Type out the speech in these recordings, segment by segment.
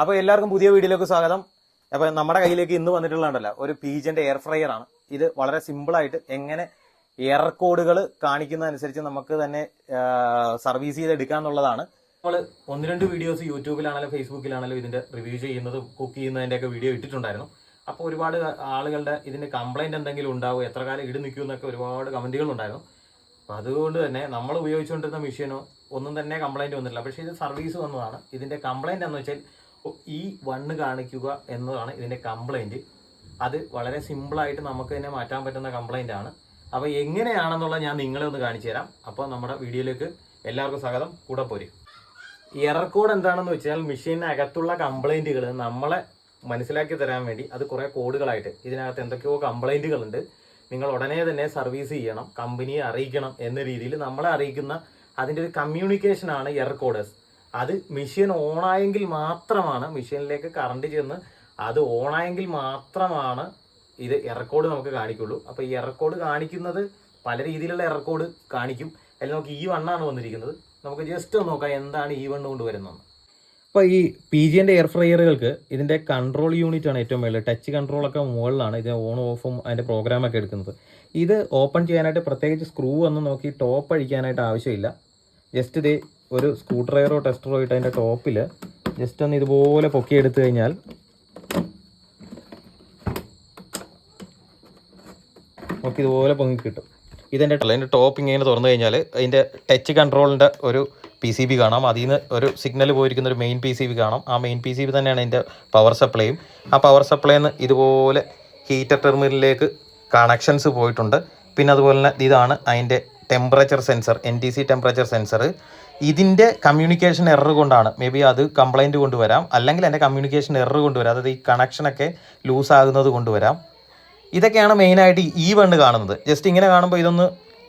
അപ്പോൾ എല്ലാവർക്കും പുതിയ വീഡിയോയിലേക്ക് സ്വാഗതം. അപ്പോൾ നമ്മുടെ കയ്യിലേക്ക് ഇന്ന് വന്നിട്ടുള്ളതല്ല ഒരു പീജന്റെ എയർ ഫ്രയർ ആണ്. ഇത് വളരെ സിമ്പിൾ ആയിട്ട് എങ്ങനെ എയർ കോഡുകൾ കാണിക്കുന്നതനുസരിച്ച് നമുക്ക് തന്നെ സർവീസ് ചെയ്ത് എടുക്കാന്നുള്ളതാണ് നമ്മൾ ഒന്ന് രണ്ട് വീഡിയോസ് യൂട്യൂബിലാണല്ലോ ഫേസ്ബുക്കിലാണല്ലോ ഇതിന്റെ റിവ്യൂ ചെയ്യുന്നതും കുക്ക് ചെയ്യുന്നതിന്റെ ഒക്കെ വീഡിയോ ഇട്ടിട്ടുണ്ടായിരുന്നു. അപ്പോൾ ഒരുപാട് ആളുകളുടെ ഇതിന്റെ കംപ്ലൈന്റ് എന്തെങ്കിലും ഉണ്ടാവും എത്ര കാലം ഇടി നിൽക്കും എന്നൊക്കെ ഒരുപാട് കമന്റുകൾ ഉണ്ടായിരുന്നു. അപ്പോൾ അതുകൊണ്ട് തന്നെ നമ്മൾ ഉപയോഗിച്ചുകൊണ്ടിരുന്ന മെഷീനോ ഒന്നും തന്നെ കംപ്ലൈന്റ് വന്നിട്ടില്ല. പക്ഷേ ഇത് സർവീസ് വന്നതാണ്. ഇതിന്റെ കംപ്ലൈന്റ് എന്ന് വെച്ചാൽ ഈ വണ്ണ് കാണിക്കുക എന്നതാണ് ഇതിന്റെ കംപ്ലൈന്റ് അത് വളരെ സിമ്പിളായിട്ട് നമുക്ക് തന്നെ മാറ്റാൻ പറ്റുന്ന കംപ്ലൈന്റ് ആണ്. അപ്പോൾ എങ്ങനെയാണെന്നുള്ളത് ഞാൻ നിങ്ങളെ ഒന്ന് കാണിച്ചു തരാം. അപ്പോൾ നമ്മുടെ വീഡിയോയിലേക്ക് എല്ലാവർക്കും സ്വാഗതം. കൂടെ പോരും. എറർ കോഡ് എന്താണെന്ന് വെച്ചാൽ മെഷീനകത്തുള്ള കംപ്ലൈന്റുകൾ നമ്മളെ മനസ്സിലാക്കി തരാൻ വേണ്ടി അത് കുറേ കോഡുകളായിട്ട് ഇതിനകത്ത് എന്തൊക്കെയോ കംപ്ലൈന്റുകളുണ്ട് നിങ്ങൾ ഉടനെ തന്നെ സർവീസ് ചെയ്യണം കമ്പനിയെ അറിയിക്കണം എന്ന രീതിയിൽ നമ്മളെ അറിയിക്കുന്ന അതിന്റെ ഒരു കമ്മ്യൂണിക്കേഷനാണ് എയർ കോഡേഴ്സ് അത് മെഷീൻ ഓണായെങ്കിൽ മാത്രമാണ് മെഷീനിലേക്ക് കറണ്ട് ചെന്ന് അത് ഓണായെങ്കിൽ മാത്രമാണ് ഇത് എറർ കോഡ് നമുക്ക് കാണിക്കുള്ളൂ. അപ്പോൾ ഈ എറർ കോഡ് കാണിക്കുന്നത് പല രീതിയിലുള്ള എറർ കോഡ് കാണിക്കും. അതിൽ നമുക്ക് ഈ വണ്ണാണ് വന്നിരിക്കുന്നത്. നമുക്ക് ജസ്റ്റ് ഒന്ന് നോക്കാം എന്താണ് ഈ വണ്ണ് കൊണ്ട് വരുന്നത് അപ്പോൾ ഈ പി ജി എന്റെ എയർ ഫ്രയറുകൾക്ക് ഇതിന്റെ കൺട്രോൾ യൂണിറ്റ് ആണ് ഏറ്റവും മേളിൽ ടച്ച് കൺട്രോളൊക്കെ മുകളിലാണ് ഇതിന് ഓൺ ഓഫും അതിന്റെ പ്രോഗ്രാമൊക്കെ എടുക്കുന്നത്. ഇത് ഓപ്പൺ ചെയ്യാനായിട്ട് പ്രത്യേകിച്ച് സ്ക്രൂ ഒന്നും നോക്കി ടോപ്പ് അഴിക്കാനായിട്ട് ആവശ്യമില്ല. ജസ്റ്റ് ഇത് ഒരു സ്ക്രൂ ഡ്രൈവറോ ടെസ്റ്ററോ ഇട്ട് അതിന്റെ ടോപ്പിൽ ജസ്റ്റ് ഒന്ന് ഇതുപോലെ പൊക്കിയെടുത്തു കഴിഞ്ഞാൽ നമുക്ക് ഇതുപോലെ പൊങ്ങി കിട്ടും. ഇതിന്റെ അതിന്റെ ടോപ്പ് ഇങ്ങനെ തുറന്നു കഴിഞ്ഞാൽ അതിന്റെ ടച്ച് കൺട്രോളിന്റെ ഒരു പി സി ബി കാണാം. അതിൽ നിന്ന് ഒരു സിഗ്നൽ പോയിരിക്കുന്ന ഒരു മെയിൻ പി സി ബി കാണാം. ആ മെയിൻ പി സി ബി തന്നെയാണ് അതിന്റെ പവർ സപ്ലൈയും ആ പവർ സപ്ലൈന്ന് ഇതുപോലെ ഹീറ്റർ ടെർമിനലിലേക്ക് കണക്ഷൻസ് പോയിട്ടുണ്ട്. പിന്നെ അതുപോലെ തന്നെ ഇതാണ് അതിന്റെ temperature sensor N T C temperature sensor ഇതിന്റെ കമ്മ്യൂണിക്കേഷൻ എറർ കൊണ്ടാണ്. മേ ബി അത് കംപ്ലൈന്റ് കൊണ്ടുവരാം. അല്ലെങ്കിൽ എന്റെ കമ്മ്യൂണിക്കേഷൻ എറർ കൊണ്ടുവരാം. അതായത് ഈ കണക്ഷനൊക്കെ ലൂസ് ആകുന്നത് കൊണ്ടുവരാം. ഇതൊക്കെയാണ് മെയിനായിട്ട് ഈ വണ്ണ് കാണുന്നത്. ജസ്റ്റ് ഇങ്ങനെ കാണുമ്പോൾ ഇതൊന്ന്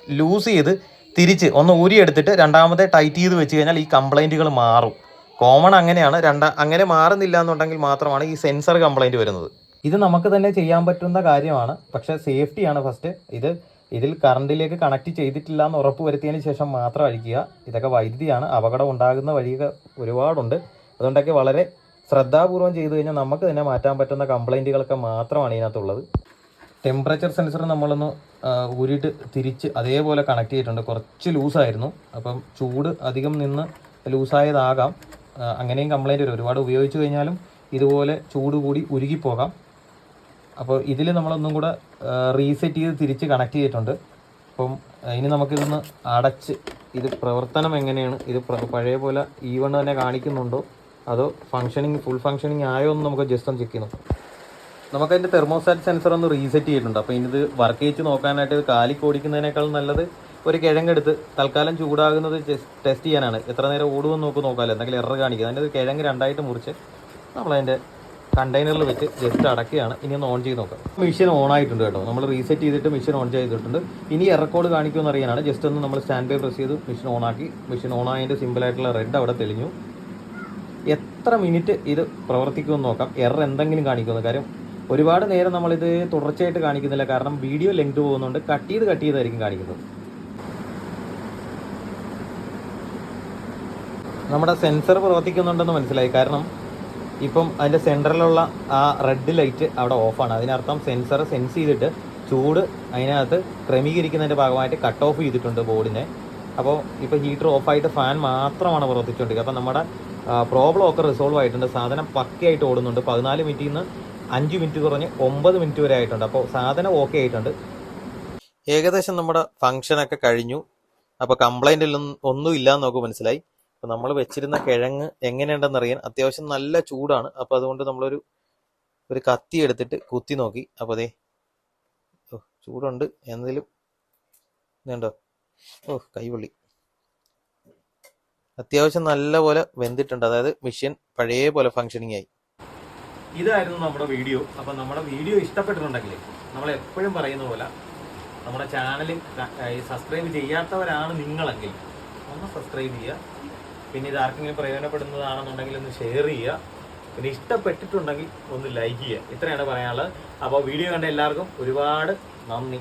ലൂസ് ചെയ്ത് തിരിച്ച് ഒന്ന് ഊരിയെടുത്തിട്ട് രണ്ടാമത്തെ ടൈറ്റ് ചെയ്ത് വെച്ച് കഴിഞ്ഞാൽ ഈ കംപ്ലൈന്റുകൾ മാറും. കോമൺ അങ്ങനെയാണ്. രണ്ടാ അങ്ങനെ മാറുന്നില്ല എന്നുണ്ടെങ്കിൽ മാത്രമാണ് ഈ സെൻസർ കംപ്ലൈന്റ് വരുന്നത്. ഇത് നമുക്ക് തന്നെ ചെയ്യാൻ പറ്റുന്ന കാര്യമാണ്. പക്ഷേ സേഫ്റ്റിയാണ് ഫസ്റ്റ് ഇത് ഇതിൽ കറണ്ടിലേക്ക് കണക്ട് ചെയ്തിട്ടില്ല എന്ന് ഉറപ്പ് വരുത്തിയതിന് ശേഷം മാത്രം അഴിക്കുക. ഇതൊക്കെ വൈദ്യുതിയാണ്. അപകടം ഉണ്ടാകുന്ന വഴിയൊക്കെ ഒരുപാടുണ്ട്. അതുകൊണ്ടൊക്കെ വളരെ ശ്രദ്ധാപൂർവം ചെയ്തു കഴിഞ്ഞാൽ നമുക്ക് തന്നെ മാറ്റാൻ പറ്റുന്ന കംപ്ലൈന്റുകളൊക്കെ മാത്രമാണ് ഇതിനകത്തുള്ളത്. ടെമ്പറേച്ചർ സെൻസർ നമ്മളൊന്ന് ഊരിട്ട് തിരിച്ച് അതേപോലെ കണക്ട് ചെയ്തിട്ടുണ്ട്. കുറച്ച് ലൂസായിരുന്നു. അപ്പം ചൂട് അധികം നിന്ന് ലൂസായതാകാം. അങ്ങനെയും കംപ്ലൈന്റ് വരും. ഒരുപാട് ഉപയോഗിച്ച് കഴിഞ്ഞാലും ഇതുപോലെ ചൂട് കൂടി ഉരുകിപ്പോകാം. അപ്പോൾ ഇതിൽ നമ്മളൊന്നും കൂടെ റീസെറ്റ് ചെയ്ത് തിരിച്ച് കണക്ട് ചെയ്തിട്ടുണ്ട്. അപ്പം ഇനി നമുക്കിതൊന്ന് അടച്ച് ഇത് പ്രവർത്തനം എങ്ങനെയാണ്? ഇത് പഴയ പോലെ ഈവൺ തന്നെ കാണിക്കുന്നുണ്ടോ? അതോ ഫങ്ഷനിങ് ഫുൾ ഫങ്ഷനിങ് ആയോ എന്ന് നമുക്ക് ജസ്റ്റ് ഒന്ന് ചെക്ക് ചെയ്യണം. നമുക്കതിന്റെ തെർമോസ്റ്റാറ്റ് സെൻസർ ഒന്ന് റീസെറ്റ് ചെയ്തിട്ടുണ്ട്. അപ്പോൾ ഇനി ഇത് വർക്ക് ചെയ്ത് നോക്കാനായിട്ട് ഇത് കാലിക്ക് ഓടിക്കുന്നതിനേക്കാൾ നല്ലത് ഒരു കിഴങ്ങെടുത്ത് തൽക്കാലം ചൂടാകുന്നത് ടെസ്റ്റ് ചെയ്യാനാണ്. എത്ര നേരം ഓടുമെന്ന് നോക്ക് നോക്കാമല്ലോ എന്തെങ്കിലും എറർ കാണിക്കുക അതിന്റെ കിഴങ്ങ് രണ്ടായിട്ട് മുറിച്ച് നമ്മളതിന്റെ കണ്ടെയ്നറിൽ വെച്ച് ജസ്റ്റ് അടക്കുകയാണ്. ഇനി ഒന്ന് ഓൺ ചെയ്ത് നോക്കാം. മെഷീൻ ഓൺ ആയിട്ടുണ്ട് കേട്ടോ. നമ്മൾ റീസെറ്റ് ചെയ്തിട്ട് മെഷീൻ ഓൺ ചെയ്തിട്ടുണ്ട്. ഇനി എറക്കോഡ് കാണിക്കുമെന്ന് അറിയാനാണ്. ജസ്റ്റ് ഒന്ന് നമ്മൾ സ്റ്റാൻഡ് ബൈ പ്രസ് ചെയ്ത് മെഷീൻ ഓൺ ആക്കി. മെഷീൻ ഓൺ ആയതിന്റെ സിമ്പിളായിട്ടുള്ള റെഡ് അവിടെ തെളിഞ്ഞു. എത്ര മിനിറ്റ് ഇത് പ്രവർത്തിക്കുമെന്ന് നോക്കാം. എറർ എന്തെങ്കിലും കാണിക്കുമെന്ന് കാര്യം. ഒരുപാട് നേരം നമ്മളിത് തുടർച്ചയായിട്ട് കാണിക്കുന്നില്ല. കാരണം വീഡിയോ ലെങ്ത് പോകുന്നുണ്ട്. കട്ട് ചെയ്ത് കട്ട് ചെയ്തായിരിക്കും കാണിക്കുന്നത്. നമ്മുടെ സെൻസർ പ്രവർത്തിക്കുന്നുണ്ടെന്ന് മനസ്സിലായി. കാരണം ഇപ്പം അതിന്റെ സെന്ററിലുള്ള ആ റെഡ് ലൈറ്റ് അവിടെ ഓഫാണ്. അതിനർത്ഥം സെൻസർ സെൻസ് ചെയ്തിട്ട് ചൂട് അതിനകത്ത് ക്രമീകരിക്കുന്നതിന്റെ ഭാഗമായിട്ട് കട്ട് ഓഫ് ചെയ്തിട്ടുണ്ട് ബോർഡിനെ. അപ്പോൾ ഇപ്പോൾ ഹീറ്റർ ഓഫായിട്ട് ഫാൻ മാത്രമാണ് പ്രവർത്തിച്ചുകൊണ്ടിരിക്കുക. അപ്പോൾ നമ്മുടെ പ്രോബ്ലം ഒക്കെ റിസോൾവ് ആയിട്ടുണ്ട്. സാധനം പക്കയായിട്ട് ഓടുന്നുണ്ട്. പതിനാല് മിനിറ്റിൽ നിന്ന് അഞ്ച് മിനിറ്റ് കുറഞ്ഞ് ഒമ്പത് മിനിറ്റ് വരെ ആയിട്ടുണ്ട്. അപ്പോൾ സാധനം ഓക്കെ ആയിട്ടുണ്ട്. ഏകദേശം നമ്മുടെ ഫംഗ്ഷനൊക്കെ കഴിഞ്ഞു. അപ്പോൾ കംപ്ലൈന്റ് ഒന്നും ഇല്ല എന്ന് നമുക്ക് മനസ്സിലായി. അപ്പോൾ നമ്മൾ വെച്ചിരുന്ന കിഴങ്ങ് എങ്ങനെയുണ്ടെന്ന് അറിയാൻ അത്യാവശ്യം നല്ല ചൂടാണ്. അപ്പോൾ അതുകൊണ്ട് നമ്മളൊരു ഒരു കത്തി എടുത്തിട്ട് കുത്തി നോക്കി. അപ്പോൾ അതെ ഓ ചൂടുണ്ട് എന്തെങ്കിലും ഇതുണ്ടോ? ഓ കൈവള്ളി അത്യാവശ്യം നല്ല പോലെ വെന്തിട്ടുണ്ട്. അതായത് മെഷീൻ പഴയ പോലെ ഫങ്ഷനിങ് ആയി. ഇതായിരുന്നു നമ്മുടെ വീഡിയോ. അപ്പം നമ്മുടെ വീഡിയോ ഇഷ്ടപ്പെട്ടിട്ടുണ്ടെങ്കിൽ നമ്മൾ എപ്പോഴും പറയുന്ന പോലെ നമ്മുടെ ചാനൽ സബ്സ്ക്രൈബ് ചെയ്യാത്തവരാണ് നിങ്ങളെങ്കിൽ ഒന്ന് സബ്സ്ക്രൈബ് ചെയ്യുക. പിന്നെ ഇത് ആർക്കെങ്കിലും പ്രയോജനപ്പെടുന്നതാണെന്നുണ്ടെങ്കിൽ ഒന്ന് ഷെയർ ചെയ്യുക. പിന്നെ ഇഷ്ടപ്പെട്ടിട്ടുണ്ടെങ്കിൽ ഒന്ന് ലൈക്ക് ചെയ്യുക. ഇത്രയാണ് പറയാനുള്ളത്. അപ്പോൾ വീഡിയോ കണ്ട എല്ലാവർക്കും ഒരുപാട് നന്ദി.